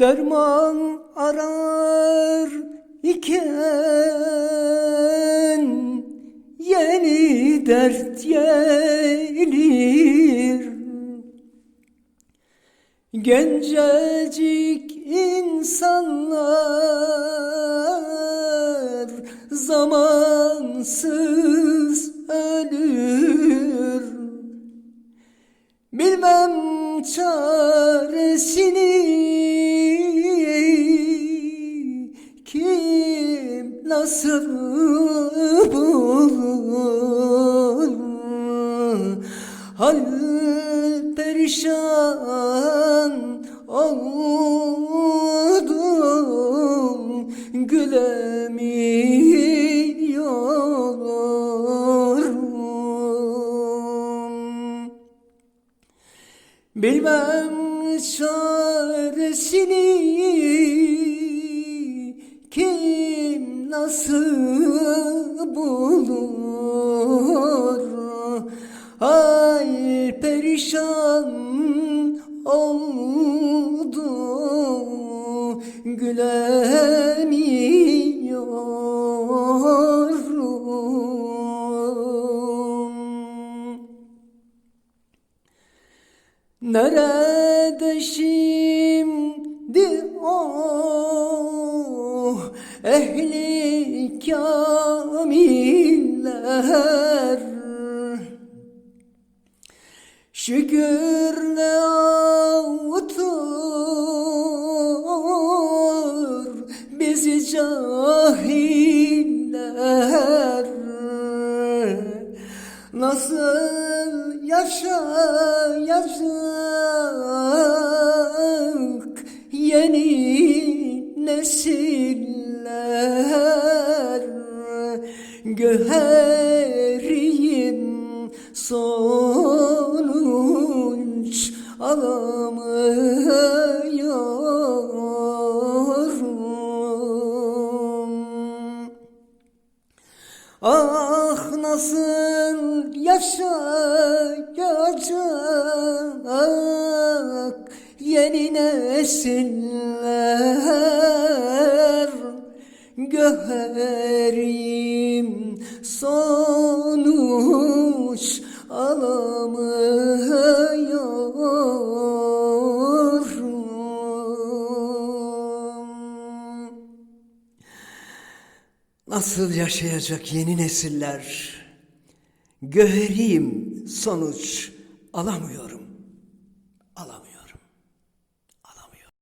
Derman arar iken yeni dert gelir Gencecik insanlar zamansız ölür nasıl bulur Hal perişan oldum. Gülemiyorum. Bilmem çaresini nasıl bulur? Ay perişan oldu. Gülemiyorum. Nerede şimdi o? Ehli kamiller. Şükürle avutur bizi cahiller. Nasıl yaşayacak yeni nesiller Göheriyim sonuç alamıyorum. Ah nasıl yaşayacak yeni nesiller? Göherim sonuç alamıyorum Nasıl yaşayacak yeni nesiller? Göheriyim sonuç alamıyorum. Alamıyorum.